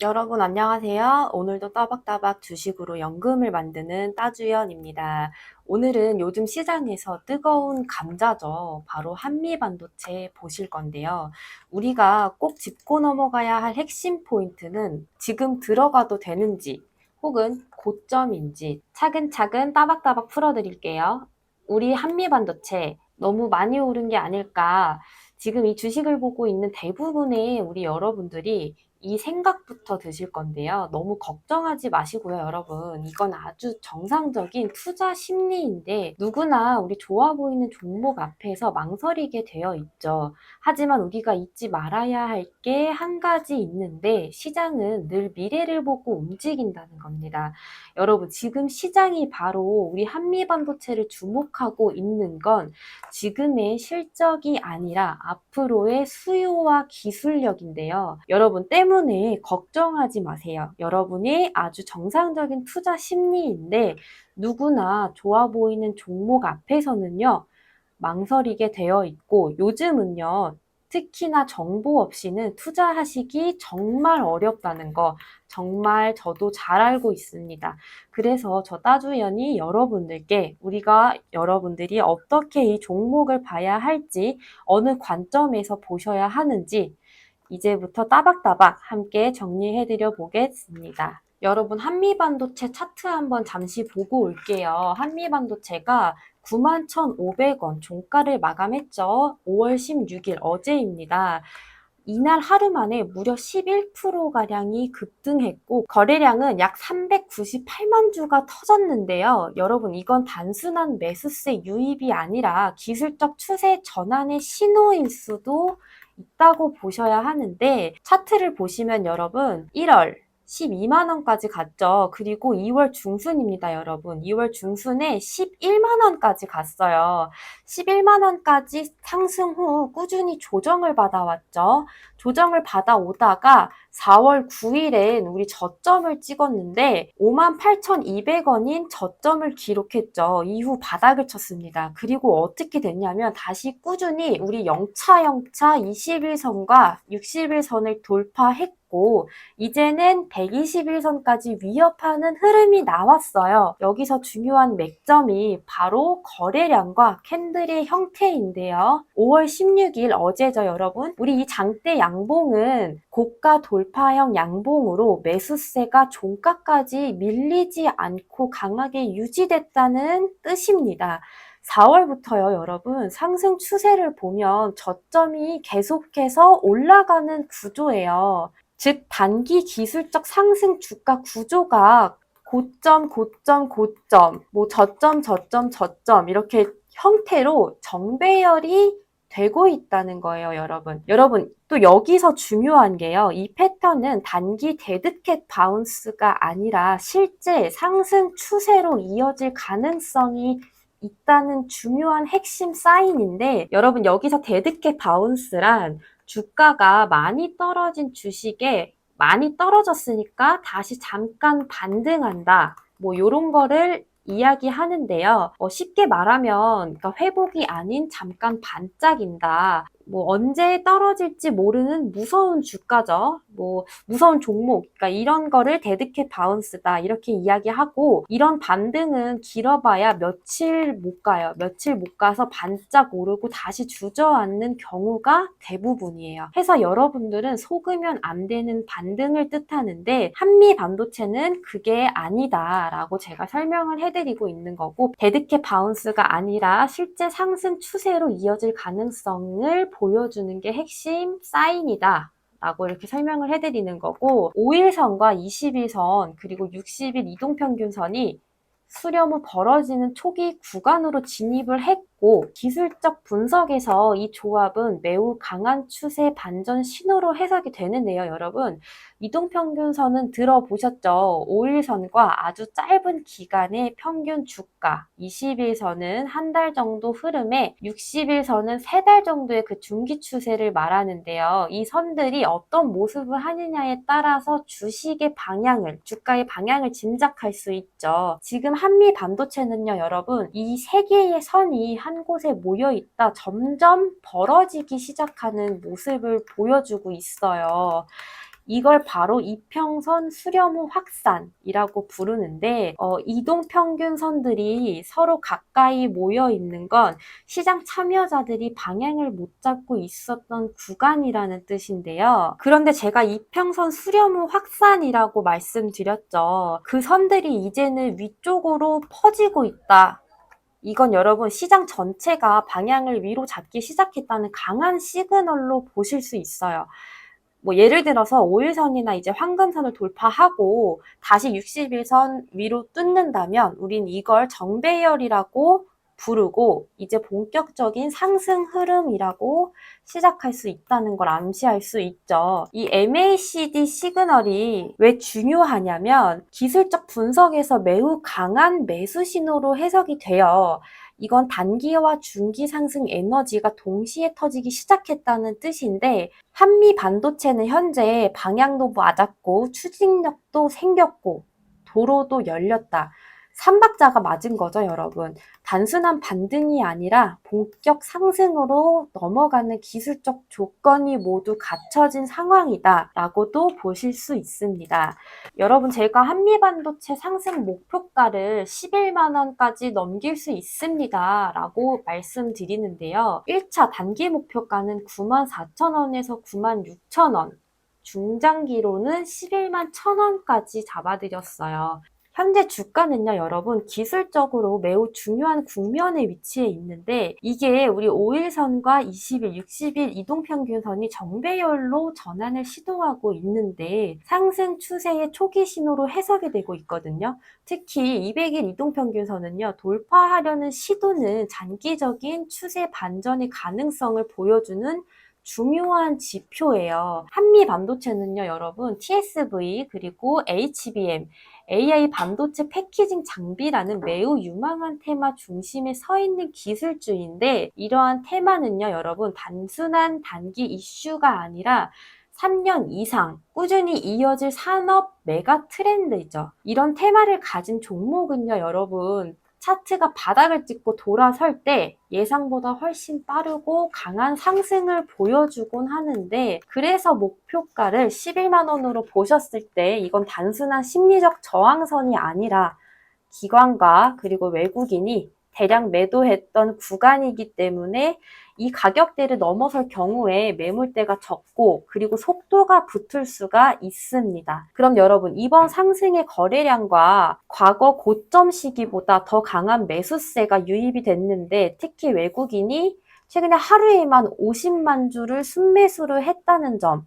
여러분 안녕하세요. 오늘도 따박따박 주식으로 연금을 만드는 따주연입니다. 오늘은 요즘 시장에서 뜨거운 감자죠. 바로 한미반도체 보실 건데요. 우리가 꼭 짚고 넘어가야 할 핵심 포인트는 지금 들어가도 되는지 혹은 고점인지 차근차근 따박따박 풀어드릴게요. 우리 한미반도체 너무 많이 오른 게 아닐까. 지금 이 주식을 보고 있는 대부분의 우리 여러분들이 이 생각부터 드실 건데요. 너무 걱정하지 마시고요, 여러분. 이건 아주 정상적인 투자 심리인데 누구나 우리 좋아 보이는 종목 앞에서 망설이게 되어 있죠. 하지만 우리가 잊지 말아야 할 게 한 가지 있는데 시장은 늘 미래를 보고 움직인다는 겁니다. 여러분, 지금 시장이 바로 우리 한미 반도체를 주목하고 있는 건 지금의 실적이 아니라 앞으로의 수요와 기술력인데요. 여러분 때문에 걱정하지 마세요. 여러분이 아주 정상적인 투자 심리인데 누구나 좋아 보이는 종목 앞에서는요. 망설이게 되어 있고 요즘은요. 특히나 정보 없이는 투자하시기 정말 어렵다는 거 정말 저도 잘 알고 있습니다. 그래서 저 따주연이 여러분들께 우리가 여러분들이 어떻게 이 종목을 봐야 할지 어느 관점에서 보셔야 하는지 이제부터 따박따박 함께 정리해 드려 보겠습니다. 여러분 한미반도체 차트 한번 잠시 보고 올게요. 한미반도체가 91,500원 종가를 마감했죠. 5월 16일 어제입니다. 이날 하루 만에 무려 11%가량이 급등했고 거래량은 약 398만 주가 터졌는데요. 여러분 이건 단순한 매수세 유입이 아니라 기술적 추세 전환의 신호일 수도 있다고 보셔야 하는데 차트를 보시면 여러분 1월 12만원까지 갔죠. 그리고 2월 중순입니다, 여러분. 2월 중순에 11만원까지 갔어요. 11만원까지 상승 후 꾸준히 조정을 받아왔죠. 조정을 받아오다가 4월 9일엔 우리 저점을 찍었는데 58,200원인 저점을 기록했죠. 이후 바닥을 쳤습니다. 그리고 어떻게 됐냐면 다시 꾸준히 우리 0차 0차 21선과 61선을 돌파했고 이제는 121선까지 위협하는 흐름이 나왔어요. 여기서 중요한 맥점이 바로 거래량과 캔들의 형태인데요. 5월 16일 어제죠, 여러분. 우리 이 장대 양봉은 고가 돌파형 양봉으로 매수세가 종가까지 밀리지 않고 강하게 유지됐다는 뜻입니다. 4월부터요, 여러분, 상승 추세를 보면 저점이 계속해서 올라가는 구조예요. 즉, 단기 기술적 상승 주가 구조가 고점, 고점, 고점, 뭐 저점, 저점, 저점, 이렇게 형태로 정배열이 되고 있다는 거예요, 여러분. 여러분, 또 여기서 중요한 게요. 이 패턴은 단기 데드캣 바운스가 아니라 실제 상승 추세로 이어질 가능성이 있다는 중요한 핵심 사인인데 여러분 여기서 데드캣 바운스란 주가가 많이 떨어진 주식에 많이 떨어졌으니까 다시 잠깐 반등한다. 뭐 요런 거를 이야기하는데요. 어, 쉽게 말하면 그러니까 회복이 아닌 잠깐 반짝인다. 뭐 언제 떨어질지 모르는 무서운 주가죠. 뭐 무서운 종목, 그러니까 이런 거를 데드캣 바운스다 이렇게 이야기하고 이런 반등은 길어봐야 며칠 못 가요. 며칠 못 가서 반짝 오르고 다시 주저앉는 경우가 대부분이에요. 해서 여러분들은 속으면 안 되는 반등을 뜻하는데 한미 반도체는 그게 아니다라고 제가 설명을 해드리고 있는 거고 데드캣 바운스가 아니라 실제 상승 추세로 이어질 가능성을 보여주는 게 핵심 사인이다. 라고 이렇게 설명을 해드리는 거고 5일선과 20일선 그리고 60일 이동평균선이 수렴 후 벌어지는 초기 구간으로 진입을 했고 기술적 분석에서 이 조합은 매우 강한 추세 반전 신호로 해석이 되는데요, 여러분. 이동평균선은 들어보셨죠? 5일선과 아주 짧은 기간의 평균 주가, 20일선은 한 달 정도 흐름에 60일선은 세달 정도의 그 중기 추세를 말하는데요. 이 선들이 어떤 모습을 하느냐에 따라서 주식의 방향을, 주가의 방향을 짐작할 수 있죠. 지금 한미 반도체는요, 여러분, 이 세 개의 선이 한 곳에 모여 있다 점점 벌어지기 시작하는 모습을 보여주고 있어요. 이걸 바로 이평선 수렴호 확산이라고 부르는데 어, 이동 평균선들이 서로 가까이 모여 있는 건 시장 참여자들이 방향을 못 잡고 있었던 구간이라는 뜻인데요. 그런데 제가 이평선 수렴호 확산이라고 말씀드렸죠. 그 선들이 이제는 위쪽으로 퍼지고 있다. 이건 여러분 시장 전체가 방향을 위로 잡기 시작했다는 강한 시그널로 보실 수 있어요. 뭐 예를 들어서 5일선이나 이제 황금선을 돌파하고 다시 60일선 위로 뚫는다면 우린 이걸 정배열이라고 부르고 이제 본격적인 상승 흐름이라고 시작할 수 있다는 걸 암시할 수 있죠. 이 MACD 시그널이 왜 중요하냐면 기술적 분석에서 매우 강한 매수 신호로 해석이 돼요. 이건 단기와 중기 상승 에너지가 동시에 터지기 시작했다는 뜻인데 한미 반도체는 현재 방향도 맞았고 추진력도 생겼고 도로도 열렸다. 삼박자가 맞은 거죠, 여러분. 단순한 반등이 아니라 본격 상승으로 넘어가는 기술적 조건이 모두 갖춰진 상황이다 라고도 보실 수 있습니다. 여러분, 제가 한미반도체 상승 목표가를 11만 원까지 넘길 수 있습니다 라고 말씀드리는데요. 1차 단기 목표가는 94,000원에서 96,000원. 중장기로는 11만 1000원까지 잡아드렸어요. 현재 주가는요, 여러분, 기술적으로 매우 중요한 국면에 위치해 있는데, 이게 우리 5일선과 20일, 60일 이동평균선이 정배열로 전환을 시도하고 있는데, 상승 추세의 초기 신호로 해석이 되고 있거든요. 특히 200일 이동평균선은요, 돌파하려는 시도는 장기적인 추세 반전의 가능성을 보여주는 중요한 지표예요. 한미 반도체는요, 여러분, TSV 그리고 HBM, AI 반도체 패키징 장비라는 매우 유망한 테마 중심에 서 있는 기술주인데 이러한 테마는요, 여러분 단순한 단기 이슈가 아니라 3년 이상 꾸준히 이어질 산업 메가 트렌드죠. 이런 테마를 가진 종목은요, 여러분 차트가 바닥을 찍고 돌아설 때 예상보다 훨씬 빠르고 강한 상승을 보여주곤 하는데 그래서 목표가를 11만 원으로 보셨을 때 이건 단순한 심리적 저항선이 아니라 기관과 그리고 외국인이 대량 매도했던 구간이기 때문에 이 가격대를 넘어설 경우에 매물대가 적고 그리고 속도가 붙을 수가 있습니다. 그럼 여러분 이번 상승의 거래량과 과거 고점 시기보다 더 강한 매수세가 유입이 됐는데 특히 외국인이 최근에 하루에만 50만 주를 순매수를 했다는 점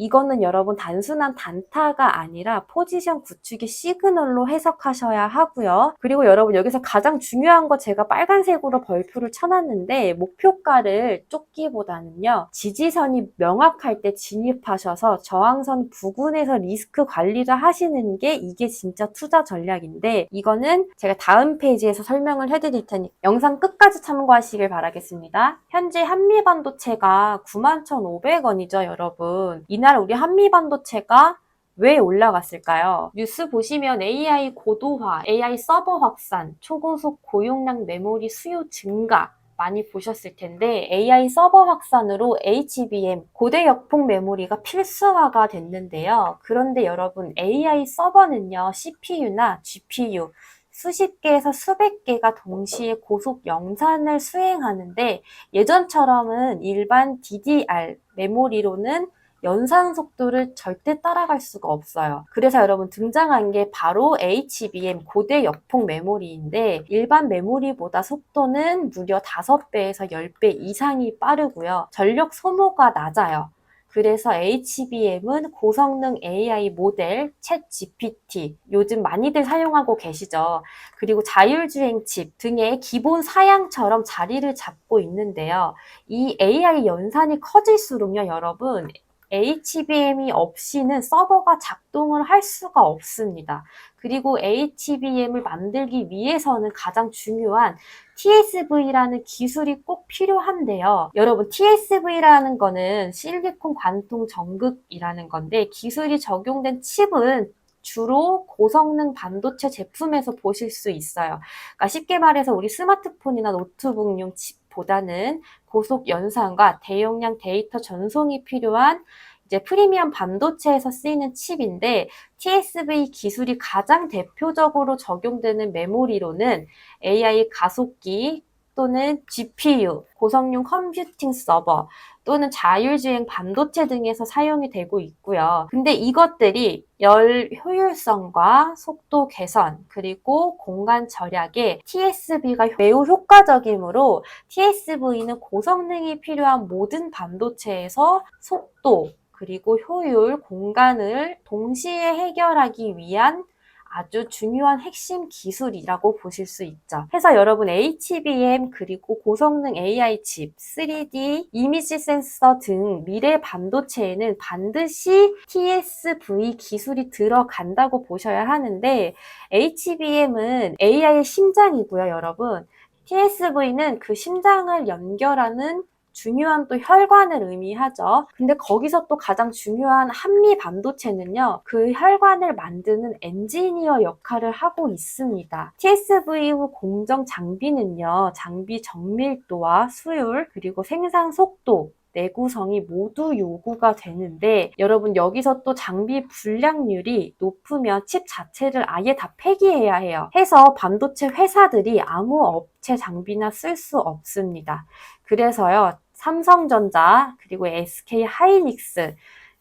이거는 여러분 단순한 단타가 아니라 포지션 구축의 시그널로 해석하셔야 하고요. 그리고 여러분 여기서 가장 중요한 거 제가 빨간색으로 벌표를 쳐놨는데 목표가를 쫓기보다는요. 지지선이 명확할 때 진입하셔서 저항선 부근에서 리스크 관리를 하시는 게 이게 진짜 투자 전략인데 이거는 제가 다음 페이지에서 설명을 해드릴 테니 영상 끝까지 참고하시길 바라겠습니다. 현재 한미반도체가 91,500원이죠 여러분. 이날 우리 한미 반도체가 왜 올라갔을까요? 뉴스 보시면 AI 고도화, AI 서버 확산, 초고속 고용량 메모리 수요 증가 많이 보셨을 텐데 AI 서버 확산으로 HBM 고대 역폭 메모리가 필수화가 됐는데요. 그런데 여러분 AI 서버는요 CPU나 GPU 수십 개에서 수백 개가 동시에 고속 영산을 수행하는데 예전처럼은 일반 DDR 메모리로는 연산 속도를 절대 따라갈 수가 없어요. 그래서 여러분 등장한 게 바로 HBM 고대 역폭 메모리인데 일반 메모리보다 속도는 무려 5배에서 10배 이상이 빠르고요. 전력 소모가 낮아요. 그래서 HBM은 고성능 AI 모델, 챗 GPT, 요즘 많이들 사용하고 계시죠. 그리고 자율주행 칩 등의 기본 사양처럼 자리를 잡고 있는데요. 이 AI 연산이 커질수록요, 여러분, HBM이 없이는 서버가 작동을 할 수가 없습니다. 그리고 HBM을 만들기 위해서는 가장 중요한 TSV라는 기술이 꼭 필요한데요. 여러분, TSV라는 거는 실리콘 관통 전극이라는 건데 기술이 적용된 칩은 주로 고성능 반도체 제품에서 보실 수 있어요. 그러니까 쉽게 말해서 우리 스마트폰이나 노트북용 칩 보다는 고속 연산과 대용량 데이터 전송이 필요한 이제 프리미엄 반도체에서 쓰이는 칩인데 TSV 기술이 가장 대표적으로 적용되는 메모리로는 AI 가속기 또는 GPU, 고성능 컴퓨팅 서버 또는 자율주행 반도체 등에서 사용이 되고 있고요. 근데 이것들이 열 효율성과 속도 개선 그리고 공간 절약에 TSV가 매우 효과적이므로 TSV는 고성능이 필요한 모든 반도체에서 속도 그리고 효율, 공간을 동시에 해결하기 위한 아주 중요한 핵심 기술이라고 보실 수 있죠. 그래서 여러분 HBM 그리고 고성능 AI 칩, 3D, 이미지 센서 등 미래 반도체에는 반드시 TSV 기술이 들어간다고 보셔야 하는데 HBM은 AI의 심장이고요, 여러분. TSV는 그 심장을 연결하는 중요한 또 혈관을 의미하죠. 근데 거기서 또 가장 중요한 한미 반도체는요, 그 혈관을 만드는 엔지니어 역할을 하고 있습니다. TSV 후 공정 장비는요, 장비 정밀도와 수율, 그리고 생산 속도, 내구성이 모두 요구가 되는데 여러분 여기서 또 장비 불량률이 높으면 칩 자체를 아예 다 폐기해야 해요. 해서 반도체 회사들이 아무 업체 장비나 쓸 수 없습니다. 그래서요. 삼성전자 그리고 SK 하이닉스,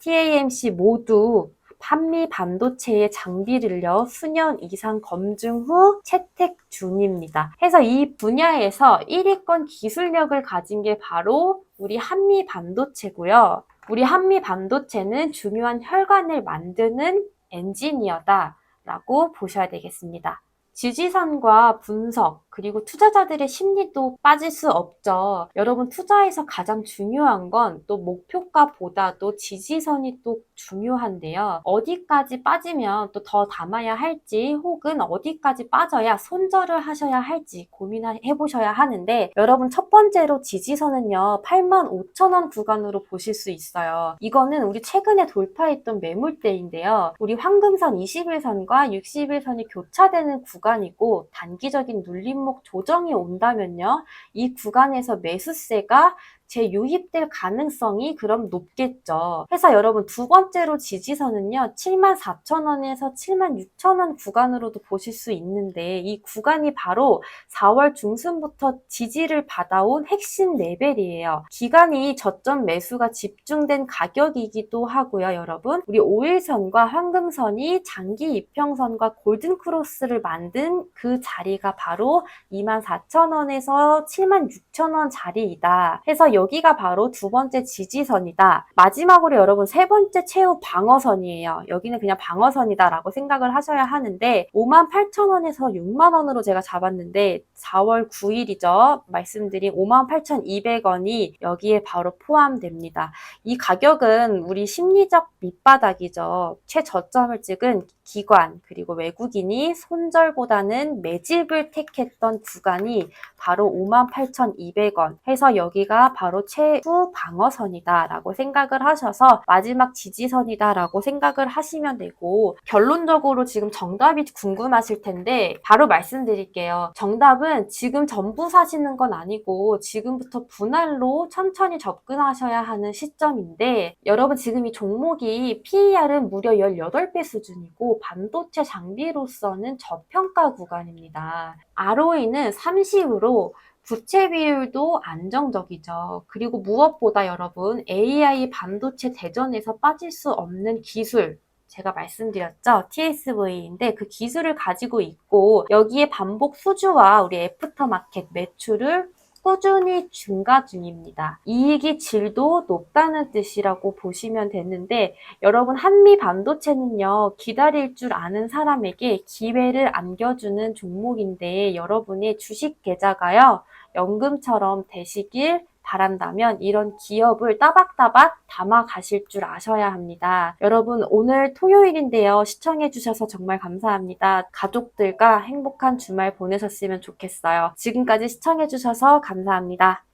TAMC 모두 한미 반도체의 장비를요, 수년 이상 검증 후 채택 중입니다. 해서 이 분야에서 1위권 기술력을 가진 게 바로 우리 한미 반도체고요. 우리 한미 반도체는 중요한 혈관을 만드는 엔지니어다 라고 보셔야 되겠습니다. 지지선과 분석, 그리고 투자자들의 심리도 빠질 수 없죠. 여러분 투자에서 가장 중요한 건 또 목표가보다도 지지선이 또 중요한데요. 어디까지 빠지면 또 더 담아야 할지 혹은 어디까지 빠져야 손절을 하셔야 할지 고민해 보셔야 하는데 여러분 첫 번째로 지지선은요. 85,000원 구간으로 보실 수 있어요. 이거는 우리 최근에 돌파했던 매물대인데요. 우리 황금선 21선과 61선이 교차되는 구간이고 단기적인 눌림 종목 조정이 온다면요. 이 구간에서 매수세가 재유입될 가능성이 그럼 높겠죠. 회사 여러분 두 번째로 지지선은요. 74,000원에서 76,000원 구간으로도 보실 수 있는데 이 구간이 바로 4월 중순부터 지지를 받아온 핵심 레벨이에요. 기간이 저점 매수가 집중된 가격이기도 하고요. 여러분 우리 5일선과 황금선이 장기 이평선과 골든 크로스를 만든 그 자리가 바로 24,000원에서 76,000원 자리이다. 해서 여기가 바로 두 번째 지지선이다. 마지막으로 여러분 세 번째 최후 방어선이에요. 여기는 그냥 방어선이다라고 생각을 하셔야 하는데 58,000원에서 6만원으로 제가 잡았는데 4월 9일이죠. 말씀드린 58,200원이 여기에 바로 포함됩니다. 이 가격은 우리 심리적 밑바닥이죠. 최저점을 찍은 기관 그리고 외국인이 손절보다는 매집을 택했던 구간이 바로 58,200원 해서 여기가 바로 최후 방어선이다 라고 생각을 하셔서 마지막 지지선이다 라고 생각을 하시면 되고 결론적으로 지금 정답이 궁금하실 텐데 바로 말씀드릴게요. 정답은 지금 전부 사시는 건 아니고 지금부터 분할로 천천히 접근하셔야 하는 시점인데 여러분 지금 이 종목이 PER은 무려 18배 수준이고 반도체 장비로서는 저평가 구간입니다. ROE는 30으로 부채 비율도 안정적이죠. 그리고 무엇보다 여러분 AI 반도체 대전에서 빠질 수 없는 기술 제가 말씀드렸죠. TSV인데 그 기술을 가지고 있고 여기에 반복 수주와 우리 애프터마켓 매출을 꾸준히 증가 중입니다. 이익이 질도 높다는 뜻이라고 보시면 되는데 여러분 한미 반도체는요 기다릴 줄 아는 사람에게 기회를 안겨주는 종목인데 여러분의 주식 계좌가요 연금처럼 되시길 바란다면 이런 기업을 따박따박 담아 가실 줄 아셔야 합니다. 여러분 오늘 토요일인데요. 시청해 주셔서 정말 감사합니다. 가족들과 행복한 주말 보내셨으면 좋겠어요. 지금까지 시청해 주셔서 감사합니다.